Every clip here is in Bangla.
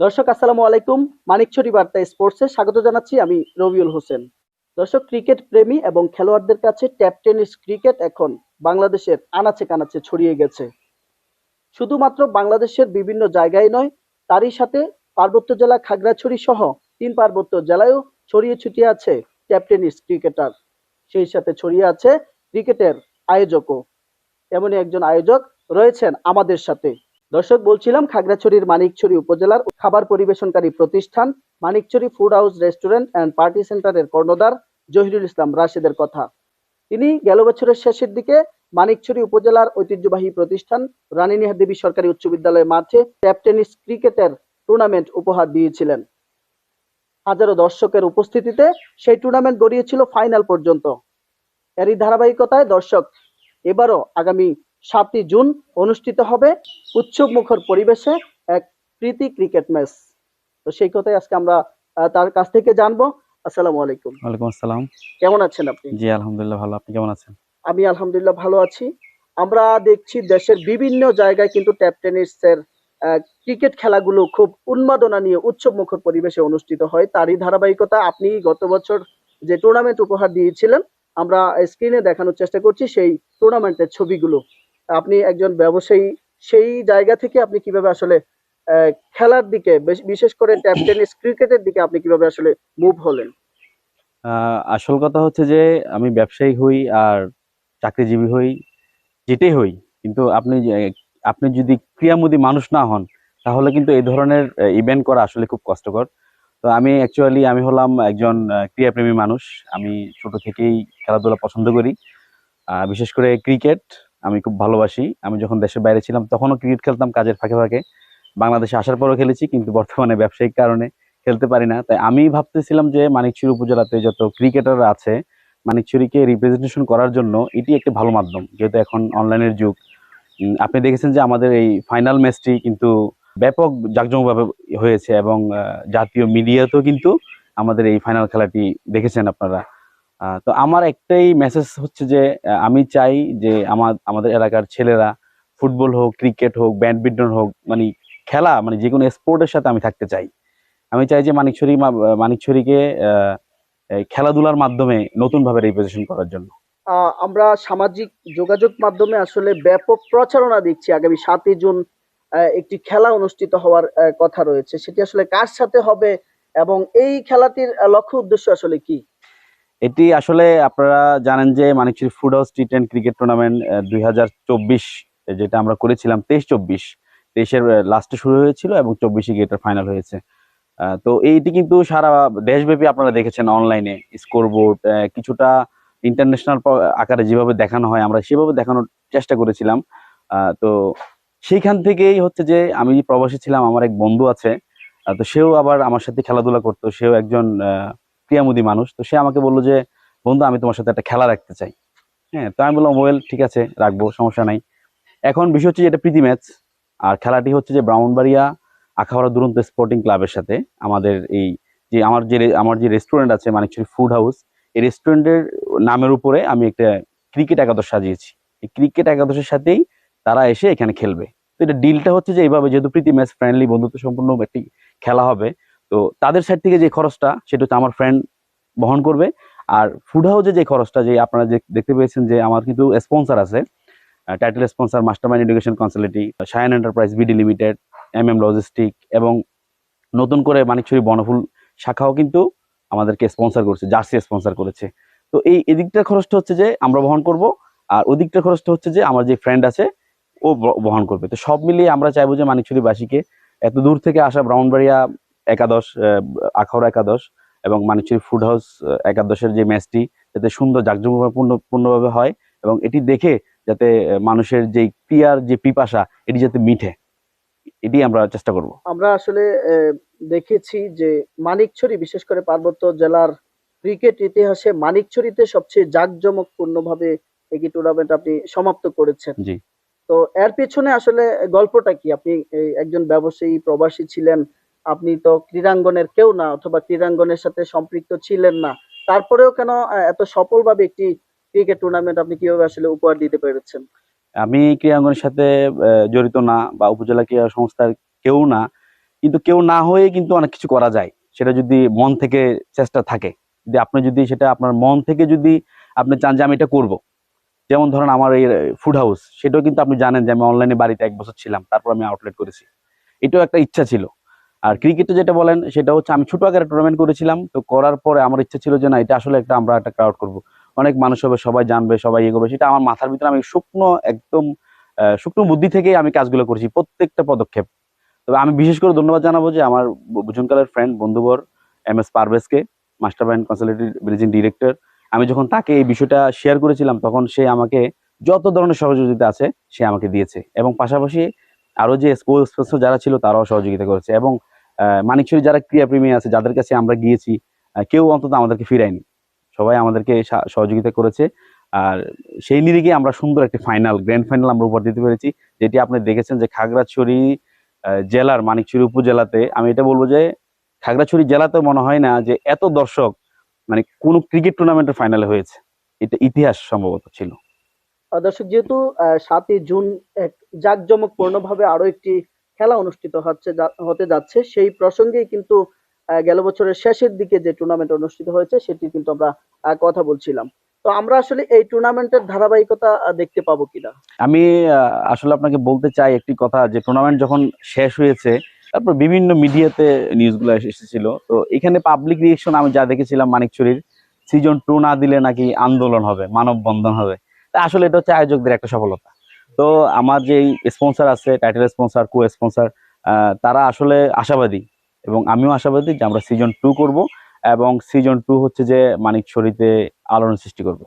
দর্শক, আসসালামু আলাইকুম। মানিকছড়ি বার্তা স্পোর্টসে স্বাগত জানাচ্ছি আমি রবিউল হোসেন। দর্শক, ক্রিকেট প্রেমী এবং খেলোয়াড়দের কাছে ট্যাপ টেনিস ক্রিকেট এখন বাংলাদেশের আনাচে কানাচে ছড়িয়ে গেছে। শুধুমাত্র বাংলাদেশের বিভিন্ন জায়গায় নয়, তারই সাথে পার্বত্য জেলা খাগড়াছড়ি সহ তিন পার্বত্য জেলায়ও ছড়িয়ে ছিটিয়ে আছে ট্যাপ টেনিস ক্রিকেটার। সেই সাথে ছড়িয়ে আছে ক্রিকেটের আয়োজকও। এমনই একজন আয়োজক রয়েছেন আমাদের সাথে। দর্শক, বলছিলাম খাগড়াছড়ির মানিকছড়ি উপজেলার খাবার পরিবেশনকারী প্রতিষ্ঠান Manikchhari food house restaurant and party সেন্টারের কর্ণধার জহিরুল ইসলাম রাশেদের কথা। তিনি গেল বছরের শেষের দিকে মানিকছড়ি উপজেলার ঐতিহ্যবাহী প্রতিষ্ঠান রানীনিহার দেবী সরকারি উচ্চ বিদ্যালয়ের মাঠে ট্যাপ টেনিস ক্রিকেটের টুর্নামেন্ট উপহার দিয়েছিলেন। হাজারো দর্শকের উপস্থিতিতে সেই টুর্নামেন্ট গড়িয়েছিল ফাইনাল পর্যন্ত। এরই ধারাবাহিকতায় দর্শক, এবারও আগামী সাতই জুন অনুষ্ঠিত হবে উৎসব মুখর পরিবেশে এক প্রীতি ক্রিকেট ম্যাচ। তো সেই কথাই আজকে আমরা তার কাছ থেকে জানব। আসসালামু আলাইকুম। ওয়ালাইকুম আসসালাম। কেমন আছেন আপনি? জি আলহামদুলিল্লাহ ভালো। আপনি কেমন আছেন? আমি আলহামদুলিল্লাহ ভালো আছি। আমরা দেখছি দেশের বিভিন্ন জায়গায় কিন্তু ট্যাপ টেনিসের ক্রিকেট খেলাগুলো খুব উন্মাদনা নিয়ে উৎসব মুখর পরিবেশে অনুষ্ঠিত হয়। তারই ধারাবাহিকতা আপনি গত বছর যে টুর্নামেন্ট উপহার দিয়েছিলেন আমরা স্ক্রিনে দেখানোর চেষ্টা করছি সেই টুর্নামেন্টের ছবিগুলো। আপনি একজন ব্যবসায়ী, সেই জায়গা থেকে আপনি কীভাবে আসলে খেলার দিকে বিশেষ করে ট্যাপ টেনিস ক্রিকেটের দিকে আপনি কীভাবে আসলে মুভ হলেন? আসল কথা হচ্ছে যে, আমি ব্যবসায়ী হই আর চাকরিজীবী হই, যেটাই হই, কিন্তু আপনি আপনি যদি ক্রিয়ামোদী মানুষ না হন, তাহলে কিন্তু এই ধরনের ইভেন্ট করা আসলে খুব কষ্টকর। তো আমি অ্যাকচুয়ালি আমি হলাম একজন ক্রীড়াপ্রেমী মানুষ। আমি ছোট থেকেই খেলাধুলা পছন্দ করি। বিশেষ করে ক্রিকেট আমি খুব ভালোবাসি। আমি যখন দেশের বাইরে ছিলাম তখনও ক্রিকেট খেলতাম কাজের ফাঁকে ফাঁকে। বাংলাদেশে আসার পরও খেলেছি কিন্তু বর্তমানে ব্যবসায়িক কারণে খেলতে পারি না। তাই আমি ভাবতেছিলাম যে মানিকচুরি উপজেলাতে যত ক্রিকেটাররা আছে, মানিকচুরিকে রিপ্রেজেন্টেশন করার জন্য এটি একটি ভালো মাধ্যম। যেহেতু এখন অনলাইনের যুগ আপনি দেখেছেন যে আমাদের এই ফাইনাল ম্যাচটি কিন্তু ব্যাপক জাঁকজমকভাবে হয়েছে এবং জাতীয় মিডিয়াতেও কিন্তু আমাদের এই ফাইনাল খেলাটি দেখেছেন আপনারা। তো আমার একটাই মেসেজ হচ্ছে যে আমি চাই যে আমার, আমাদের এলাকার ছেলেরা ফুটবল হোক, ক্রিকেট হোক, ব্যাডমিন্টন হোক মানে খেলা মানে যে কোনো স্পোর্টের সাথে আমি থাকতে চাই। আমি চাই যে মানিকছড়ি মানিকছড়িকে খেলাধুলার মাধ্যমে নতুন ভাবে রিপ্রেজেন্ট করার জন্য। আমরা সামাজিক যোগাযোগ মাধ্যমে আসলে ব্যাপক প্রচারণা দিচ্ছি আগামী সাতই জুন একটি খেলা অনুষ্ঠিত হওয়ার কথা রয়েছে। সেটি আসলে কার সাথে হবে এবং এই খেলাটির লক্ষ্য উদ্দেশ্য আসলে কি? এটি আসলে আপনারা জানেন যে Manikchhari food house T ten cricket tournament দুই হাজার চব্বিশ যেটা আমরা করেছিলাম তেইশ চব্বিশ, তেইশের লাস্টে শুরু হয়েছিল এবং চব্বিশে গিয়ে এটার ফাইনাল হয়েছে। তো এইটি কিন্তু সারা দেশব্যাপী আপনারা দেখেছেন অনলাইনে স্কোরবোর্ড কিছুটা ইন্টারন্যাশনাল আকারে যেভাবে দেখানো হয়, আমরা সেভাবে দেখানোর চেষ্টা করেছিলাম। তো সেইখান থেকেই হচ্ছে যে আমি প্রবাসী ছিলাম, আমার এক বন্ধু আছে তো সেও আবার আমার সাথে খেলাধুলা করতো, সেও একজন ক্রিয়ামোদী মানুষ, তো সে আমাকে বলল যে, বন্ধু, আমি তোমার সাথে একটা খেলা রাখতে চাই। হ্যাঁ তো আমি বললাম ওয়েল ঠিক আছে, রাখব, সমস্যা নাই। এখন বিষয় হচ্ছে যে, এটা প্রীতি ম্যাচ, আর খেলাটি হচ্ছে যে ব্রাউনবাড়িয়া আখাউড়া দুরন্ত স্পোর্টিং ক্লাবের সাথে আমাদের এই যে, আমার যে আমার যে রেস্টুরেন্ট আছে মানিকচুরি ফুড হাউস, এই রেস্টুরেন্টের নামের উপরে আমি একটা ক্রিকেট একাদশ সাজিয়েছি। এই ক্রিকেট একাদশের সাথেই তারা এসে এখানে খেলবে। তো এটা ডিলটা হচ্ছে যে, এইভাবে যেহেতু প্রীতি ম্যাচ ফ্রেন্ডলি বন্ধুত্ব সম্পূর্ণ একটি খেলা হবে তো তাদের সাইড থেকে যে খরচটা, সেটা হচ্ছে আমার ফ্রেন্ড বহন করবে। আর ফুড হাউসে যে খরচটা, যে আপনারা যে দেখতে পেয়েছেন যে আমার কিন্তু স্পন্সর আছে title sponsor master mind education consultancy Sayan enterprise BD limited M M logistic এবং নতুন করে মানিকছড়ি বনফুল শাখাও কিন্তু আমাদেরকে স্পন্সর করছে জার্সি স্পন্সর করেছে। তো এই এদিকটার খরচটা হচ্ছে যে, আমরা বহন করব, আর ওদিকটার খরচটা হচ্ছে যে, আমার যে ফ্রেন্ড আছে, ও বহন করবে। তো সব মিলিয়ে আমরা চাইব যে মানিকছড়িবাসীকে এত দূর থেকে আসা ব্রাউনবাড়িয়া একাদশ আখাউড়া একাদশ এবং মানিকছড়ি ফুড হাউস একাদশের যে ম্যাচটি যাতে সুন্দর জাঁকজমকপূর্ণ পূর্ণভাবে হয় এবং এটি দেখে যাতে মানুষের যে ক্রিয়ার যে পিপাসা এটি যাতে মিঠে। এটি আমরা চেষ্টা করব। আমরা আসলে দেখেছি যে মানিকছড়ি বিশেষ করে পার্বত্য জেলার ক্রিকেট ইতিহাসে মানিকছড়িতে সবচেয়ে জাঁকজমকপূর্ণ ভাবে একটি টুর্নামেন্ট আপনি সমাপ্ত করেছেন। জি। তো এর পেছনে আসলে গল্পটা কি? আপনি একজন ব্যবসায়ী প্রবাসী ছিলেন আপনি তো ক্রীড়াঙ্গনের কেউ না অথবা ক্রীড়াঙ্গনের সাথে সম্পৃক্ত ছিলেন না। তারপরেও কেন এত সফলভাবে একটি ক্রিকেট টুর্নামেন্ট আপনি কীভাবে আসলে উপহার দিতে পেরেছেন? আমি ক্রীড়াঙ্গনের সাথে জড়িত না বা উপজেলা ক্রীড়া সংস্থার কেউ না। কিন্তু কেউ না হয়ে কিন্তু অনেক কিছু করা যায়। সেটা যদি মন থেকে চেষ্টা থাকে। যদি আপনি যদি সেটা আপনার মন থেকে যদি আপনি চান যে আমি এটা করব। যেমন ধরেন আমার এই ফুড হাউস সেটাও কিন্তু আপনি জানেন যে আমি অনলাইনে বাড়িতে এক বছর ছিলাম। তারপর আমি আউটলেট করেছি। এটাও একটা ইচ্ছা ছিল। আর ক্রিকেটে যেটা বলেন, সেটা হচ্ছে আমি ছোট আকারে টুর্নামেন্ট করেছিলাম, তো করার পরে আমার ইচ্ছা ছিল যে না, এটা আসলে একটা আমরা একটা ক্রাউড করব। অনেক মানুষ হবে, সবাই জানবে, সবাই ইয়ে করবে সেটা আমার মাথার ভিতরে আমি শুকনো একদম শুকনো বুদ্ধি থেকে আমি কাজগুলো করেছি প্রত্যেকটা পদক্ষেপ। তবে আমি বিশেষ করে ধন্যবাদ জানাব যে আমার বুঝনকালের ফ্রেন্ড বন্ধুবর, M S পারভেজকে master mind consultative managing director আমি যখন তাকে এই বিষয়টা শেয়ার করেছিলাম, তখন সে আমাকে যত ধরনের সহযোগিতা আছে, সে আমাকে দিয়েছে। এবং পাশাপাশি আরও যে স্পোর্টস স্পোর্টস যারা ছিল, তারাও সহযোগিতা করেছে। এবং মানিকছড়ি যারা ক্রিয়াপ্রেমী আছে, যাদের কাছে আমরা গিয়েছি কেউ অন্তত আমাদেরকে ফিরায়নি। সবাই আমাদেরকে সহযোগিতা করেছে। আর সেই নিরিখে আমরা সুন্দর একটি ফাইনাল গ্র্যান্ড ফাইনাল আমরা উপহার দিতে পেরেছি, যেটি আপনি দেখেছেন যে খাগড়াছড়ি জেলার মানিকছড়ি উপজেলাতে, আমি এটা বলব যে খাগড়াছড়ি জেলাতে মনে হয় না যে এত দর্শক মানে কোন ক্রিকেট টুর্নামেন্টের ফাইনালে হয়েছে। এটা ইতিহাস সম্ভবত ছিল। দর্শক, যেহেতু সাতই জুন এক জাঁকজমকপূর্ণ ভাবে আরও একটি খেলা অনুষ্ঠিত হচ্ছে হতে যাচ্ছে। সেই প্রসঙ্গেই কিন্তু গেল বছরের শেষের দিকে যে টুর্নামেন্ট অনুষ্ঠিত হয়েছে, সেটি কিন্তু আমরা কথা বলছিলাম। তো আমরা আসলে এই টুর্নামেন্টের ধারাবাহিকতা দেখতে পাবো কিনা? আমি আসলে আপনাকে বলতে চাই একটি কথা যে টুর্নামেন্ট যখন শেষ হয়েছে, তারপর বিভিন্ন মিডিয়াতে নিউজগুলো এসেছিল। তো এখানে পাবলিক রিয়েকশন আমি যা দেখেছিলাম মানিকচুরির সিজন টু না দিলে নাকি আন্দোলন হবে, মানববন্ধন হবে। তা আসলে এটা হচ্ছে আয়োজকদের একটা সফলতা। তো আমার যে স্পন্সর আছে টাইটেল স্পন্সর কো স্পন্সর তারা আসলে আশাবাদী এবং আমিও আশাবাদী যে আমরা সিজন টু করব এবং সিজন টু হচ্ছে যে মানিকছড়িতে আলোড়ন সৃষ্টি করবে।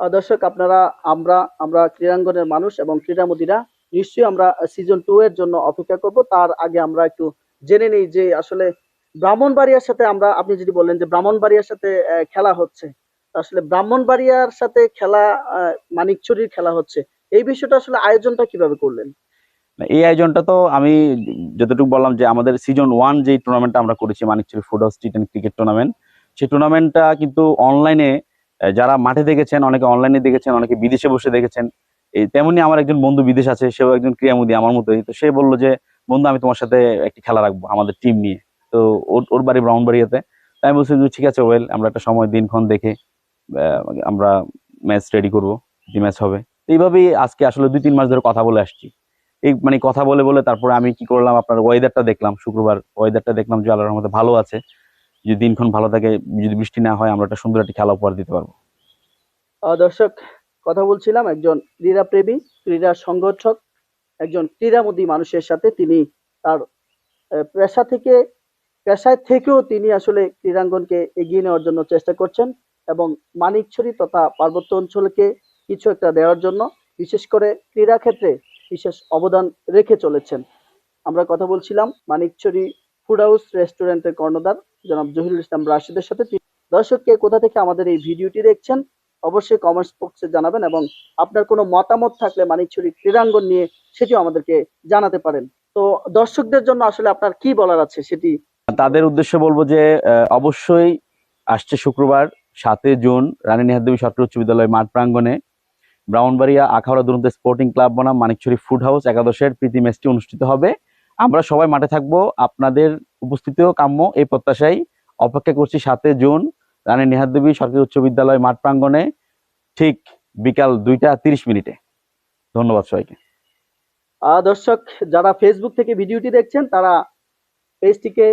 দর্শক আপনারা আমরা আমরা ক্রীড়াঙ্গনের মানুষ এবং ক্রীড়ামোদীরা নিশ্চয়ই আমরা সিজন টু এর জন্য অপেক্ষা করব। তার আগে আমরা একটু জেনে নিই যে আসলে ব্রাহ্মণবাড়িয়ার সাথে আমরা আপনি যদি বললেন যে ব্রাহ্মণবাড়িয়ার সাথে খেলা হচ্ছে আসলে ব্রাহ্মণবাড়িয়ার সাথে খেলা আহ, মানিকচুরির খেলা হচ্ছে। এই বিষয়টা আসলে আয়োজনটা কীভাবে করলেন? এই আয়োজনটা তো আমি যতটুকু বললাম যে আমাদের সিজন ওয়ান যে টুর্নামেন্টটা আমরা করেছি Manikchhari food house T ten cricket tournament সেই টুর্নামেন্টটা কিন্তু অনলাইনে যারা মাঠে দেখেছেন, অনেকে অনলাইনে দেখেছেন, অনেকে বিদেশে বসে দেখেছেন, এই তেমনি আমার একজন বন্ধু বিদেশ আছে, সেও একজন ক্রীড়ামোদী আমার মতোই, তো সে বলল যে, বন্ধু, আমি তোমার সাথে একটি খেলা রাখব, আমাদের টিম নিয়ে। তো ওর ওর বাড়ি ব্রাউনবাড়িয়াতে। তাই আমি বলছি ঠিক আছে ওয়েল আমরা একটা সময় দিনক্ষণ দেখে আমরা ম্যাচ রেডি করব, যে ম্যাচ হবে। এইভাবেই আজকে আসলে দুই, তিন মাস ধরে কথা বলে আসছি। এই মানে কথা বলে বলে তারপরে আমি কি করলাম, আপনার ওয়েদারটা দেখলাম, শুক্রবার ওয়েদারটা দেখলাম যে আল্লাহর মধ্যে ভালো আছে। যদি দিনক্ষণ ভালো থাকে, যদি বৃষ্টি না হয়, আমরা একটা সুন্দর একটা খেলা উপহার দিতে পারব। দর্শক, কথা বলছিলাম একজন ক্রীড়া ক্রীড়াপ্রেমী, ক্রীড়া সংগঠক, একজন ক্রীড়ামোদী মানুষের সাথে তিনি তার পেশা থেকে, পেশায় থেকেও তিনি আসলে ক্রীড়াঙ্গনকে এগিয়ে নেওয়ার জন্য চেষ্টা করছেন এবং মানিকছড়ি তথা পার্বত্য অঞ্চলকে কিছু একটা দেওয়ার জন্য, বিশেষ করে ক্রীড়া ক্ষেত্রে বিশেষ অবদান রেখে চলেছেন। আমরা কথা বলছিলাম মানিকছড়ি ফুড হাউস রেস্টুরেন্টের কর্ণধার, জনাব জহিরুল ইসলাম রাশিদের সাথে। দর্শককে কোথা থেকে আমাদের এই ভিডিওটি দেখছেন, অবশ্যই কমেন্টস বক্সে জানাবেন এবং আপনার কোনো মতামত থাকলে মানিকছড়ি ক্রীড়াঙ্গন নিয়ে সেটিও আমাদেরকে জানাতে পারেন। তো দর্শকদের জন্য আসলে আপনার কি বলার আছে সেটি? তাদের উদ্দেশ্যে বলব যে অবশ্যই আসছে শুক্রবার সাতই জুন রানী নিহাদ্দেবী সরকারি উচ্চ বিদ্যালয় মাঠ প্রাঙ্গণে ব্রাউনবাড়িয়া, আখাউড়া দুরন্ত স্পোর্টিং ক্লাব বনাম, মানিকছড়ি ফুড হাউস একাদশের প্রীতি ম্যাচটি অনুষ্ঠিত হবে। আমরা সবাই মাঠে থাকব। আপনাদের উপস্থিতিও কাম্য। এই প্রত্যাশায় অপেক্ষা করছি সাতই জুন। রানী নিহাদ্দেবী সরকারি উচ্চ বিদ্যালয় মাঠ প্রাঙ্গণে ঠিক বিকাল দুইটা তিরিশ মিনিটে। ধন্যবাদ সবাইকে। দর্শক, যারা ফেসবুক থেকে ভিডিওটি দেখছেন, তারা পেজটিকে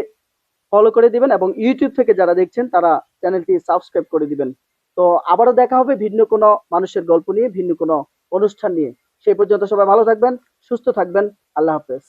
ফলো করে দিবেন এবং ইউটিউব থেকে যারা দেখছেন, তারা চ্যানেলটি সাবস্ক্রাইব করে দিবেন। তো আবারও দেখা হবে ভিন্ন কোনো মানুষের গল্প নিয়ে, ভিন্ন কোনো অনুষ্ঠান নিয়ে। সেই পর্যন্ত সবাই ভালো থাকবেন, সুস্থ থাকবেন। আল্লাহ হাফেজ।